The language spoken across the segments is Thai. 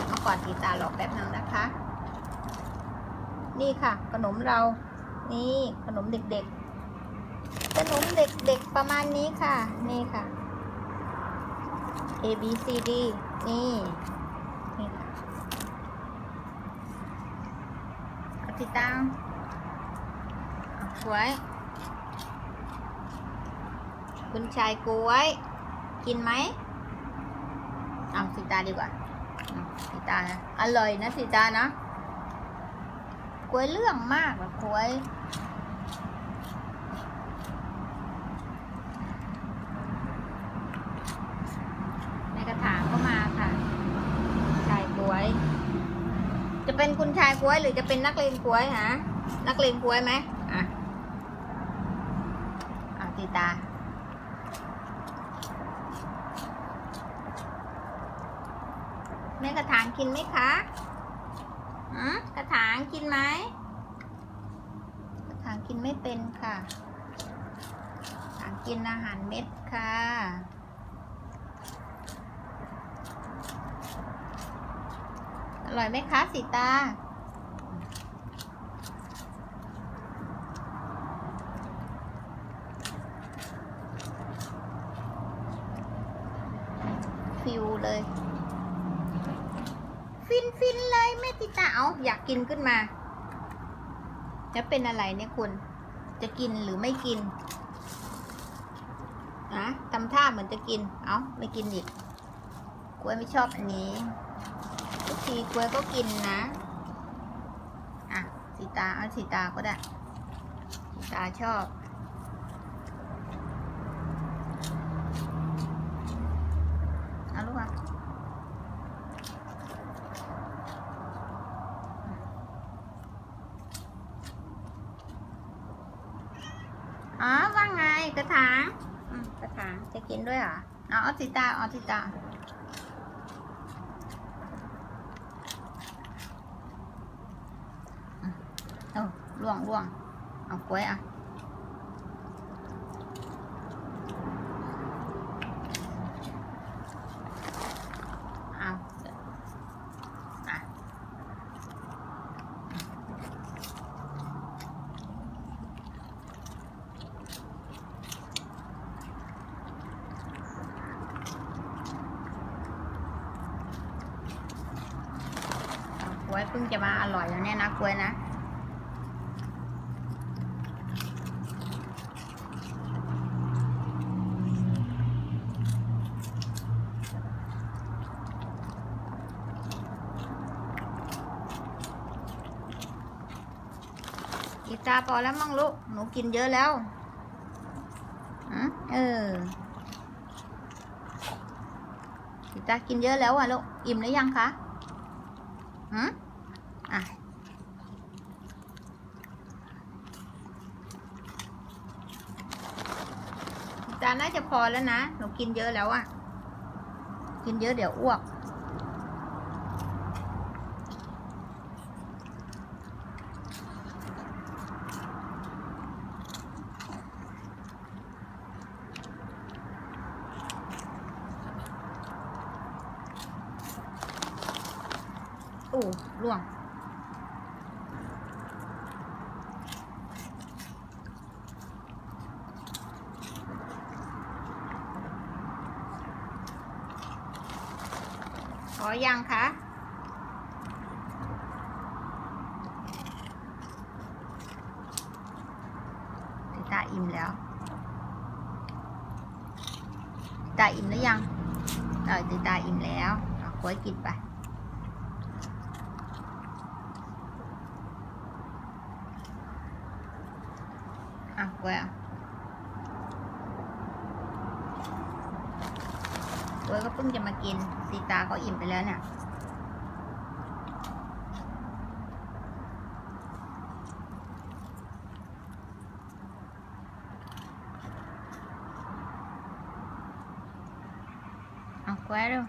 ิบมาก่อนสีตาหรอกแป๊บนึงนะคะ นี่ค่ะ ขนมเรา นี่ขนมเด็กๆ ขนมเด็กๆประมาณนี้ค่ะ นี่ค่ะ A B C D นี่นี่ค่ะเอาติดตามเอาสวยคุณชายกล้วย กินไหมเอาสีตาดีกว่า สีตานะอร่อยนะสีตานะกล้วยเรื่องมากแบบกล้วยในกระถางก็มาค่ะ ชายกล้วย จะเป็นคุณชายกล้วยหรือจะเป็นนักเลงกล้วยฮะ นักเลงกล้วยไหมอะ อะตีตา แม่กระถางกินไหมคะอืมกระถางกินไหมกระถางกินไม่เป็นค่ะกระถางกินอาหารเม็ดค่ะอร่อยไหมคะสีตาฟิวเลย ฟินฟินเลยแม่ติตาเอาอยากกินขึ้นมา จะเป็นอะไรเนี่ยคุณ จะกินหรือไม่กินนะทำท่าเหมือนจะกิน เอาไม่กินอีกกล้วยไม่ชอบอันนี้ทุกทีกล้วยก็กินนะ อะสีตาเอาสีตาก็ได้สีตาชอบ เอาลูกอะอ๋อ ว่าไงกระถางกระถางจะกินด้วยเหรอเอาเอาสีตาเอาสีตาเอาล่วงล่วงเอากล้วยอะ เอาอะเอากล้ วยเพิ่งจะมาอร่อยแล้วเนี่ยนะกล้วยนะอีตาพอแล้วมั่งลูก หนูกินเยอะแล้วอืมเอออีตากินเยอะแล้วอะลูก อิ่มหรือยังคะอืม อะอีตาน่าจะพอแล้วนะ หนูกินเยอะแล้วอะกินเยอะเดี๋ยวอ้วกอู้ล่วง ขอยังคะตาอิ่มแล้วตาอิ่มหรือยังเออติตาอิ่มแล้วเอากล้วยกินไปอะกล้วยอะ กล้วยก็เพิ่งจะมากินสีตาเขาอิ่มไปแล้วเนี่ย เอากล้วยเร็ว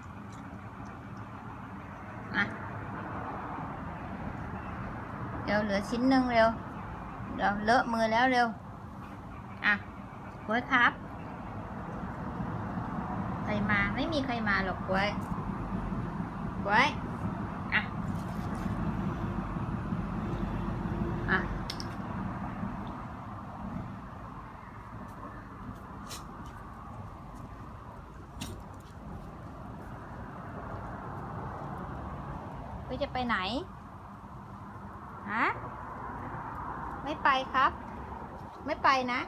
มาเร็วเหลือชิ้นหนึ่งเร็วเดี๋ยวเลอะมือแล้วเร็ว อะกล้วยครับใค รมา ไม่มีใครมาหรอกกล้วยกล้วยอะอะก็จะไปไหนฮะไม่ไปครับ ไม่ไปนะ